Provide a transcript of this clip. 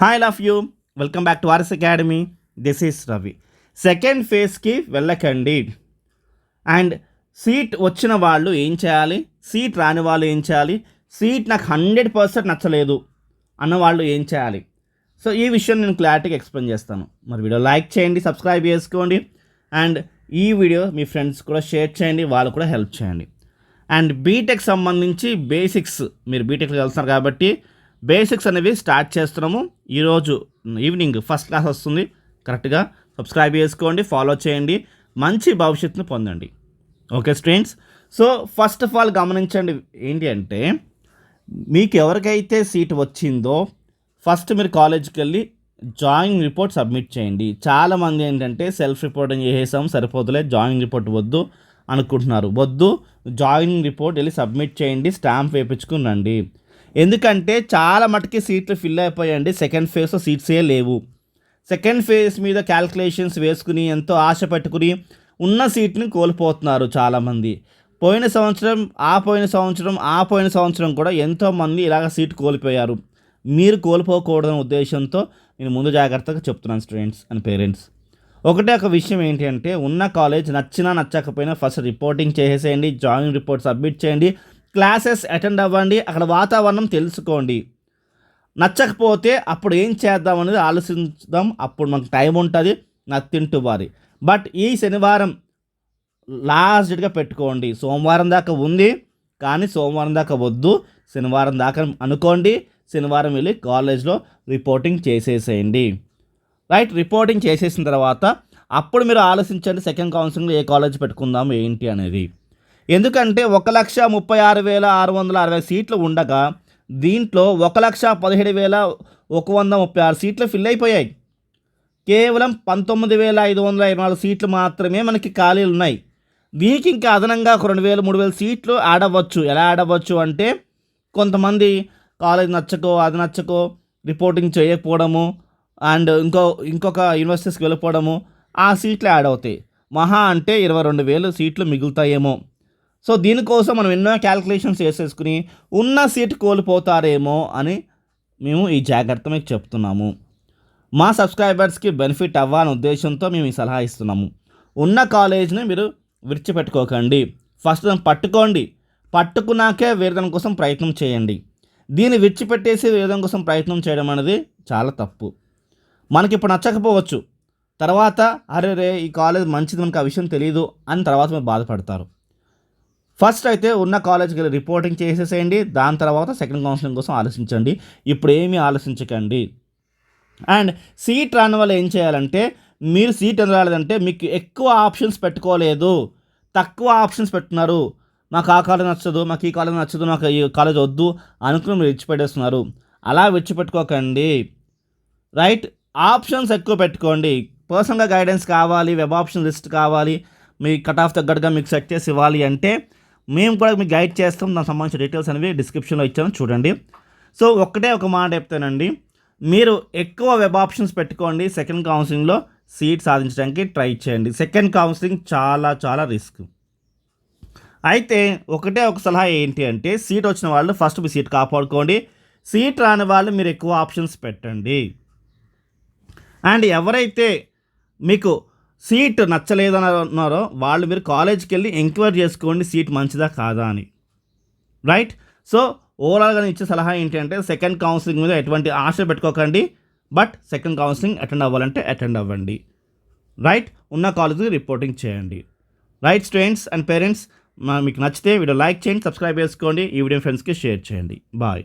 Hi love you welcome back to RS academy this is Ravi second ఫేజ్కి వెళ్ళకండి. And seat వచ్చిన వాళ్ళు ఏం చేయాలి? సీట్ రాని వాళ్ళు ఏం చేయాలి? సీట్ నాకు హండ్రెడ్ పర్సెంట్ నచ్చలేదు అన్న వాళ్ళు ఏం చేయాలి? సో ఈ విషయం నేను క్లారిటీగా ఎక్స్ప్లెయిన్ చేస్తాను. మరి వీడియో లైక్ చేయండి సబ్స్క్రైబ్ చేసుకోండి. అండ్ ఈ వీడియో మీ ఫ్రెండ్స్ కూడా షేర్ చేయండి వాళ్ళు కూడా హెల్ప్ చేయండి. అండ్ బీటెక్ సంబంధించి బేసిక్స్ మీరు బీటెక్లో వెళ్తున్నారు కాబట్టి బేసిక్స్ అనేవి స్టార్ట్ చేస్తున్నాము. ఈరోజు ఈవినింగ్ ఫస్ట్ క్లాస్ వస్తుంది. కరెక్ట్గా సబ్స్క్రైబ్ చేసుకోండి ఫాలో చేయండి మంచి భవిష్యత్తును పొందండి. Okay students? So first of all గమనించండి ఏంటి అంటే మీకు ఎవరికైతే సీట్ వచ్చిందో ఫస్ట్ మీరు కాలేజ్కి వెళ్ళి జాయినింగ్ రిపోర్ట్ సబ్మిట్ చేయండి. చాలామంది ఏంటంటే సెల్ఫ్ రిపోర్టింగ్ చేసేసాం సరిపోతులే జాయినింగ్ రిపోర్ట్ వద్దు అనుకుంటున్నారు. వద్దు జాయినింగ్ రిపోర్ట్ వెళ్ళి సబ్మిట్ చేయండి స్టాంప్ వేయించుకుని రండి. ఎందుకంటే చాలా మటుకి సీట్లు ఫిల్ అయిపోయాయండి. సెకండ్ ఫేజ్లో సీట్సే లేవు. సెకండ్ ఫేజ్ మీద క్యాల్కులేషన్స్ వేసుకుని ఎంతో ఆశ పెట్టుకుని ఉన్న సీట్ని కోల్పోతున్నారు చాలామంది. పోయిన సంవత్సరం ఆ పోయిన సంవత్సరం ఆ పోయిన సంవత్సరం కూడా ఎంతోమంది ఇలాగ సీట్ కోల్పోయారు. మీరు కోల్పోకూడదనే ఉద్దేశంతో నేను ముందు జాగ్రత్తగా చెప్తున్నాను స్టూడెంట్స్ అండ్ పేరెంట్స్ ఒకటే ఒక విషయం ఏంటి అంటే ఉన్న కాలేజ్ నచ్చినా నచ్చకపోయినా ఫస్ట్ రిపోర్టింగ్ చేసేసేయండి జాయినింగ్ రిపోర్ట్ సబ్మిట్ చేయండి క్లాసెస్ అటెండ్ అవ్వండి అక్కడ వాతావరణం తెలుసుకోండి. నచ్చకపోతే అప్పుడు ఏం చేద్దాం అనేది ఆలోచిద్దాం. అప్పుడు మనకు టైం ఉంటుంది నత్తింటూ వారి బట్ ఈ శనివారం లాస్ట్ డేట్గా పెట్టుకోండి. సోమవారం దాకా ఉంది కానీ సోమవారం దాకా వద్దు. శనివారం దాకా అనుకోండి శనివారం వెళ్ళి కాలేజ్లో రిపోర్టింగ్ చేసేసేయండి. రైట్ రిపోర్టింగ్ చేసేసిన తర్వాత అప్పుడు మీరు ఆలోచించండి సెకండ్ కౌన్సిలింగ్లో ఏ కాలేజ్ పెట్టుకుందాం ఏంటి అనేది. ఎందుకంటే ఒక లక్ష ముప్పై ఆరు వేల ఆరు వందల అరవై సీట్లు ఉండగా దీంట్లో ఒక లక్ష పదిహేడు వేల ఒక వంద ముప్పై ఆరు సీట్లు ఫిల్ అయిపోయాయి. కేవలం పంతొమ్మిది వేల ఐదు వందల ఇరవై నాలుగు సీట్లు మాత్రమే మనకి ఖాళీలు ఉన్నాయి. దీనికి ఇంకా అదనంగా ఒక రెండు వేలు మూడు వేల సీట్లు యాడ్ అవ్వచ్చు. ఎలా యాడ్ అవ్వచ్చు అంటే కొంతమంది కాలేజ్ నచ్చకో అది నచ్చకో రిపోర్టింగ్ చేయకపోవడము అండ్ ఇంకో ఇంకొక యూనివర్సిటీస్కి వెళ్ళిపోవడము ఆ సీట్లు యాడ్ అవుతాయి. మహా అంటే ఇరవై రెండు వేలు సీట్లు మిగులుతాయేమో. సో దీనికోసం మనం ఎన్నో క్యాలిక్యులేషన్స్ చేసేసుకుని ఉన్న సీట్ కోల్పోతారేమో అని మేము ఈ జాగ్రత్త మీకు చెప్తున్నాము. మా సబ్స్క్రైబర్స్కి బెనిఫిట్ అవ్వాలనే ఉద్దేశంతో మేము ఈ సలహా ఇస్తున్నాము. ఉన్న కాలేజ్ని మీరు విడిచిపెట్టుకోకండి. ఫస్ట్ దాన్ని పట్టుకోండి. పట్టుకున్నాకే వేరే కోసం ప్రయత్నం చేయండి. దీన్ని విడిచిపెట్టేసి వేరే కోసం ప్రయత్నం చేయడం అనేది చాలా తప్పు. మనకి ఇప్పుడు నచ్చకపోవచ్చు. తర్వాత అరే రే ఈ కాలేజ్ మంచిది మనకు ఆ విషయం తెలియదు అని తర్వాత మీరు బాధపడతారు. ఫస్ట్ అయితే ఉన్న కాలేజ్కి వెళ్ళి రిపోర్టింగ్ చేసేసేయండి. దాని తర్వాత సెకండ్ కౌన్సిలింగ్ కోసం ఆలోచించండి. ఇప్పుడు ఏమీ ఆలోచించకండి. అండ్ సీట్ రాని వల్ల ఏం చేయాలంటే మీరు సీట్ ఎందుకు రాలేదంటే మీకు ఎక్కువ ఆప్షన్స్ పెట్టుకోలేదు. తక్కువ ఆప్షన్స్ పెట్టున్నారు. మాకు ఆ కాలేజ్ నచ్చదు మాకు ఈ కాలేజ్ నచ్చదు మాకు ఈ కాలేజ్ వద్దు అనుకుని మీరు విడిచిపెట్టేస్తున్నారు. అలా విడిచిపెట్టుకోకండి. రైట్? ఆప్షన్స్ ఎక్కువ పెట్టుకోండి. పర్సనల్గా గైడెన్స్ కావాలి వెబ్ ఆప్షన్ లిస్ట్ కావాలి. మీ కట్ ఆఫ్ తగ్గట్టుగా మీకు సెట్ చేసి ఇవ్వాలి అంటే మేము కూడా మీకు గైడ్ చేస్తాం. దానికి సంబంధించిన డీటెయిల్స్ అనేవి డిస్క్రిప్షన్లో ఇచ్చాను. చూడండి. సో ఒక్కటే ఒక మాట చెప్తానండి. మీరు ఎక్కువ వెబ్ ఆప్షన్స్ పెట్టుకోండి సెకండ్ కౌన్సిలింగ్లో సీట్ సాధించడానికి ట్రై చేయండి. సెకండ్ కౌన్సిలింగ్ చాలా చాలా రిస్క్ అయితే ఒకటే ఒక సలహా ఏంటి అంటే సీట్ వచ్చిన వాళ్ళు ఫస్ట్ మీ సీట్ కాపాడుకోండి. సీట్ రాని వాళ్ళు మీరు ఎక్కువ ఆప్షన్స్ పెట్టండి. అండ్ ఎవరైతే మీకు సీట్ నచ్చలేదని అన్నారో వాళ్ళు మీరు కాలేజ్కి వెళ్ళి ఎంక్వైరీ చేసుకోండి సీట్ మంచిదా కాదా అని. రైట్? సో ఓవరాల్గా నేను ఇచ్చే సలహా ఏంటి అంటే సెకండ్ కౌన్సిలింగ్ మీద ఎటువంటి ఆశ పెట్టుకోకండి బట్ సెకండ్ కౌన్సిలింగ్ అటెండ్ అవ్వాలంటే అటెండ్ అవ్వండి. రైట్? ఉన్న కాలేజీకి రిపోర్టింగ్ చేయండి. రైట్ స్టూడెంట్స్ అండ్ పేరెంట్స్ మీకు నచ్చితే వీడియో లైక్ చేయండి సబ్స్క్రైబ్ చేసుకోండి ఈ వీడియో ఫ్రెండ్స్కి షేర్ చేయండి. బాయ్.